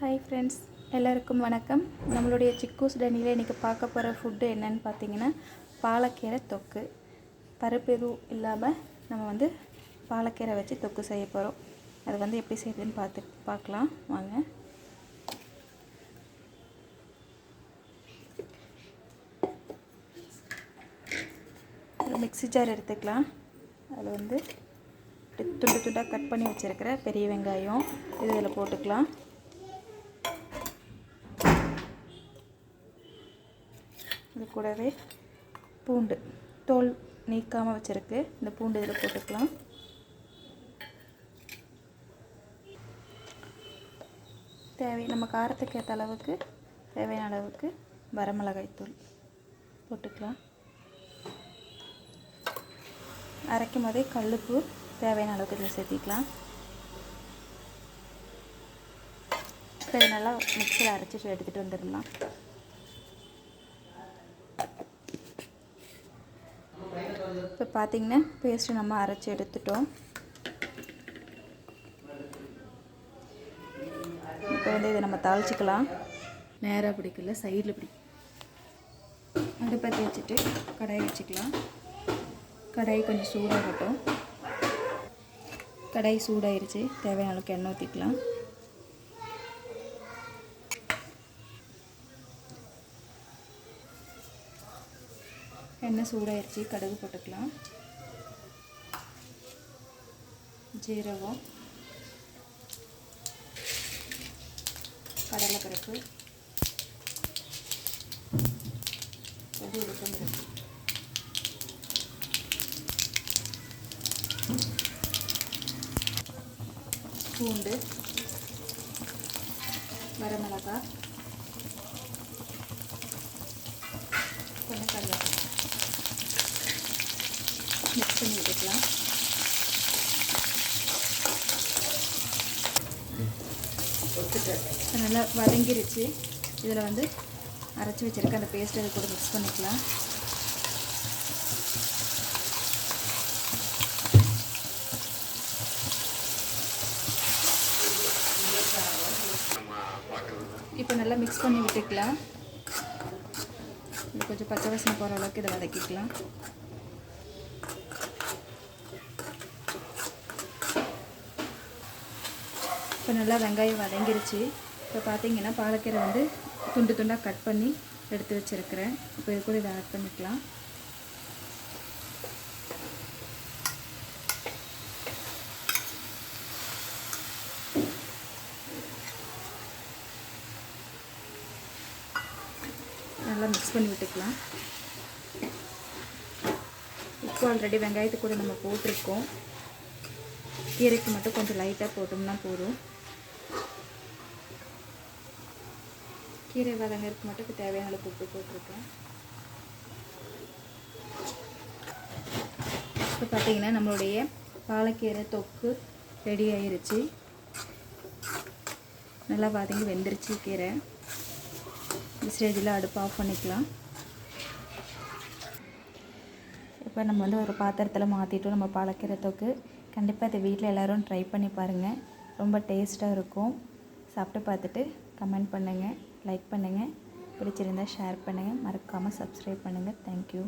Hi friends எல்லாருக்கும் வணக்கம். நம்மளுடைய சிக்கூஸ் டனியில் இன்றைக்கி பார்க்க போகிற ஃபுட்டு என்னன்னு பார்த்தீங்கன்னா பாலக்கீரை தொக்கு. பருப்பு எதுவும் இல்லாமல் நம்ம வந்து பாலக்கீரை வச்சு தொக்கு செய்ய போகிறோம் அது வந்து எப்படி செய்யுதுன்னு பார்த்து பார்க்கலாம். வாங்க. ஒரு மிக்ஸி ஜார் எடுத்துக்கலாம். அதில் வந்து துண்டு துண்டாக கட் பண்ணி வச்சுருக்கிற பெரிய வெங்காயம் இது இதில் போட்டுக்கலாம். இது கூடவே பூண்டு. தோல் நீக்காமல் வச்சுருக்கு. இந்த பூண்டு இதில் போட்டுக்கலாம். தேவை நம்ம காரத்துக்கு ஏற்ற அளவுக்கு தேவையான அளவுக்கு வரமிளகாய் தூள் போட்டுக்கலாம். அரைக்கும் போதே கல்லுப்பு தேவையான அளவுக்கு இதில் சேர்த்திக்கலாம். இப்போ நல்லா மிக்சியில் அரைச்சிட்டு எடுத்துகிட்டு வந்துடலாம். இப்போ பார்த்தீங்கன்னா பேஸ்ட்டு நம்ம அரைச்சி எடுத்துட்டோம். இப்போ வந்து இதை நம்ம தாளிச்சிக்கலாம். நேராக பிடிக்கல சைடில் பிடி. அடுப்பற்றி வச்சுட்டு கடாயை வச்சுக்கலாம். கடாய் கொஞ்சம் சூடாகட்டும். கடாய் சூடாயிருச்சு தேவையான அளவுக்கு எண்ணெய் ஊற்றிக்கலாம் எண்ணெய் சூடாயிருச்சு கடுகு போட்டுக்கலாம். ஜீரகம். கடலைப்பருப்பு. அது உளுத்தம்பருப்பு பூண்டு. வரமிளகாய் கொஞ்சம் கருவேப்பிலை மிக்ஸ் இப்போ நல்லா வதங்கிருச்சு. இதில் வந்து அரைச்சி வச்சுருக்க அந்த பேஸ்ட் அது கூட மிக்ஸ் பண்ணிக்கலாம். இப்போ நல்லா மிக்ஸ் பண்ணி விட்டுக்கலாம். இது கொஞ்சம் பச்சை வாசனை போகிற அளவுக்கு இதை வதக்கிக்கலாம். இப்போ நல்லா வெங்காயம் வதங்கிருச்சு. இப்போ பார்த்தீங்கன்னா பாலக்கீரை வந்து துண்டு துண்டாக கட் பண்ணி எடுத்து வச்சுருக்கிறேன். இப்போ இது கூட இதை ஆட் பண்ணிக்கலாம். நல்லா மிக்ஸ் பண்ணி விட்டுக்கலாம். உப்பு ஆல்ரெடி வெங்காயத்து கூட நம்ம போட்டிருக்கோம். கீரைக்கு மட்டும் கொஞ்சம் லைட்டாக போட்டோம்னா போதும். கீரை வதங்கிறதுக்கு மட்டும் இப்போ தேவையான அளவுக்கு உப்பு போட்டிருக்கேன். இப்போ பார்த்தீங்கன்னா நம்மளுடைய பாலக்கீரை தொக்கு ரெடி ஆயிருச்சு. நல்லா வதங்கி வெந்துருச்சு கீரை. இந்த ஸ்டேஜில் அடுப்பு ஆஃப் பண்ணிக்கலாம். இப்போ நம்ம வந்து ஒரு பாத்திரத்தில் மாற்றிட்டோம் நம்ம பாலக்கீரை தொக்கு. கண்டிப்பாக இதை வீட்டில் எல்லோரும் ட்ரை பண்ணி பாருங்கள் ரொம்ப டேஸ்ட்டாக இருக்கும். சாப்பிட்டு பார்த்துட்டு கமெண்ட் பண்ணுங்கள் லைக் பண்ணுங்கள் பிடிச்சிருந்தால் ஷேர் பண்ணுங்கள் மறக்காமல் சப்ஸ்கிரைப் பண்ணுங்கள் தேங்க்யூ